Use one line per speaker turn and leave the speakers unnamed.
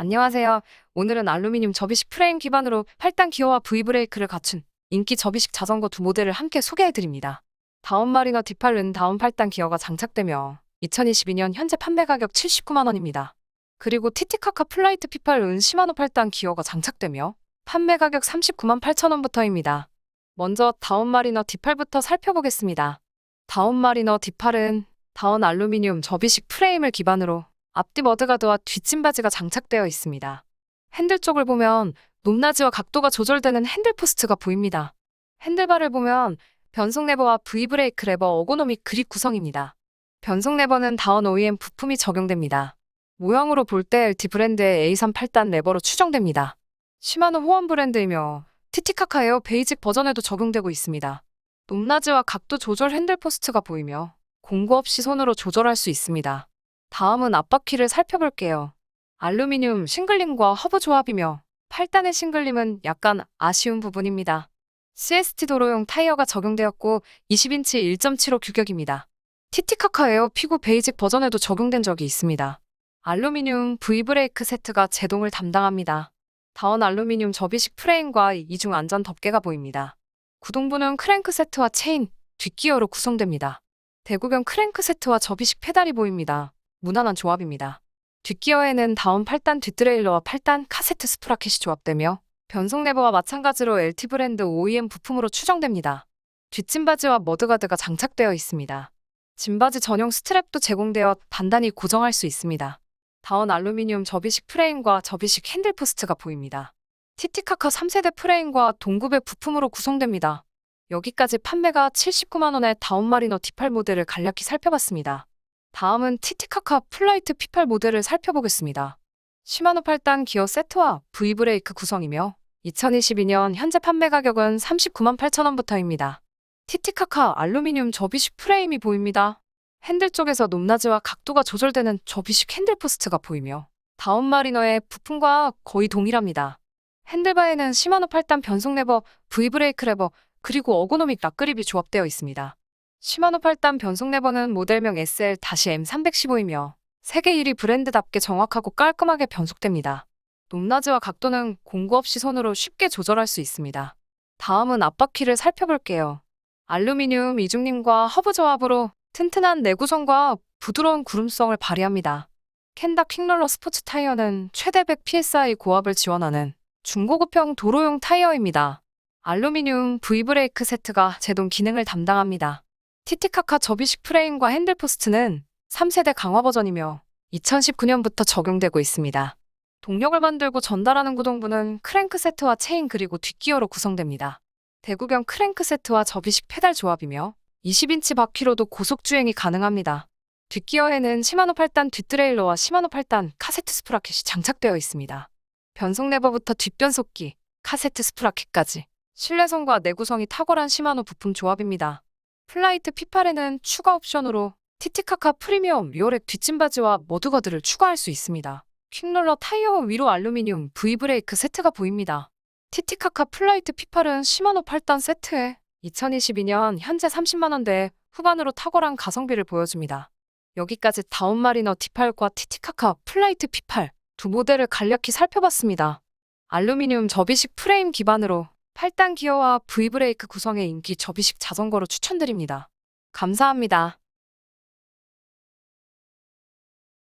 안녕하세요. 오늘은 알루미늄 접이식 프레임 기반으로 8단 기어와 V 브레이크를 갖춘 인기 접이식 자전거 두 모델을 함께 소개해드립니다. 다운 마리너 D8은 다운 8단 기어가 장착되며 2022년 현재 판매 가격 79만 원입니다. 그리고 티티카카 플라이트 P8은 시마노 8단 기어가 장착되며 판매 가격 39만 8천 원부터입니다. 먼저 다운 마리너 D8부터 살펴보겠습니다. 다운 마리너 D8은 다운 알루미늄 접이식 프레임을 기반으로 앞뒤 머드가드와 뒷짐바지가 장착되어 있습니다. 핸들 쪽을 보면 높낮이와 각도가 조절되는 핸들 포스트가 보입니다. 핸들바를 보면 변속 레버와 V 브레이크 레버 어고노믹 그립 구성입니다. 변속 레버는 다운 OEM 부품이 적용됩니다. 모양으로 볼 때 LT 브랜드의 A3 8단 레버로 추정됩니다. 시마노 호환 브랜드이며 티티카카 에어 베이직 버전에도 적용되고 있습니다. 높낮이와 각도 조절 핸들 포스트가 보이며 공구 없이 손으로 조절할 수 있습니다. 다음은 앞바퀴를 살펴볼게요. 알루미늄 싱글림과 허브 조합이며 8단의 싱글림은 약간 아쉬운 부분입니다. CST 도로용 타이어가 적용되었고 20인치 1.75 규격입니다. 티티카카 에어 피구 베이직 버전에도 적용된 적이 있습니다. 알루미늄 V 브레이크 세트가 제동을 담당합니다. 다운 알루미늄 접이식 프레임과 이중 안전 덮개가 보입니다. 구동부는 크랭크 세트와 체인, 뒷기어로 구성됩니다. 대구경 크랭크 세트와 접이식 페달이 보입니다. 무난한 조합입니다. 뒷기어에는 다운 8단 뒷드레일러와 8단 카세트 스프라켓이 조합되며 변속 레버와 마찬가지로 LT 브랜드 OEM 부품으로 추정됩니다. 뒷짐바지와 머드가드가 장착되어 있습니다. 짐바지 전용 스트랩도 제공되어 단단히 고정할 수 있습니다. 다운 알루미늄 접이식 프레임과 접이식 핸들 포스트가 보입니다. 티티카카 3세대 프레임과 동급의 부품으로 구성됩니다. 여기까지 판매가 79만 원의 다운 마리너 D8 모델을 간략히 살펴봤습니다. 다음은 티티카카 플라이트 P8 모델을 살펴보겠습니다. 시마노 8단 기어 세트와 V 브레이크 구성이며 2022년 현재 판매 가격은 39만 8천 원부터입니다. 티티카카 알루미늄 접이식 프레임이 보입니다. 핸들 쪽에서 높낮이와 각도가 조절되는 접이식 핸들 포스트가 보이며 다운 마리너의 부품과 거의 동일합니다. 핸들바에는 시마노 8단 변속 레버, V 브레이크 레버, 그리고 어고노믹 락그립이 조합되어 있습니다. 시마노 8단 변속 레버는 모델명 SL-M315이며 세계 1위 브랜드답게 정확하고 깔끔하게 변속됩니다. 높낮이와 각도는 공구 없이 손으로 쉽게 조절할 수 있습니다. 다음은 앞바퀴를 살펴볼게요. 알루미늄 이중림과 허브 조합으로 튼튼한 내구성과 부드러운 구름성을 발휘합니다. 켄다 퀵롤러 스포츠 타이어는 최대 100 PSI 고압을 지원하는 중고급형 도로용 타이어입니다. 알루미늄 V 브레이크 세트가 제동 기능을 담당합니다. 티티카카 접이식 프레임과 핸들 포스트는 3세대 강화 버전이며 2019년부터 적용되고 있습니다. 동력을 만들고 전달하는 구동부는 크랭크 세트와 체인 그리고 뒷기어로 구성됩니다. 대구경 크랭크 세트와 접이식 페달 조합이며 20인치 바퀴로도 고속 주행이 가능합니다. 뒷기어에는 시마노 8단 뒷드레일러와 시마노 8단 카세트 스프라켓이 장착되어 있습니다. 변속 레버부터 뒷변속기, 카세트 스프라켓까지 실내성과 내구성이 탁월한 시마노 부품 조합입니다. 플라이트 P8에는 추가 옵션으로 티티카카 프리미엄 리오렉 뒷짐바지와 머드가드를 추가할 수 있습니다. 퀵롤러 타이어 위로 알루미늄 V 브레이크 세트가 보입니다. 티티카카 플라이트 P8은 시마노 8단 세트에 2022년 현재 30만원대에 후반으로 탁월한 가성비를 보여줍니다. 여기까지 다운마리너 D8과 티티카카 플라이트 P8 두 모델을 간략히 살펴봤습니다. 알루미늄 접이식 프레임 기반으로 8단 기어와 V 브레이크 구성의 인기 접이식 자전거로 추천드립니다. 감사합니다.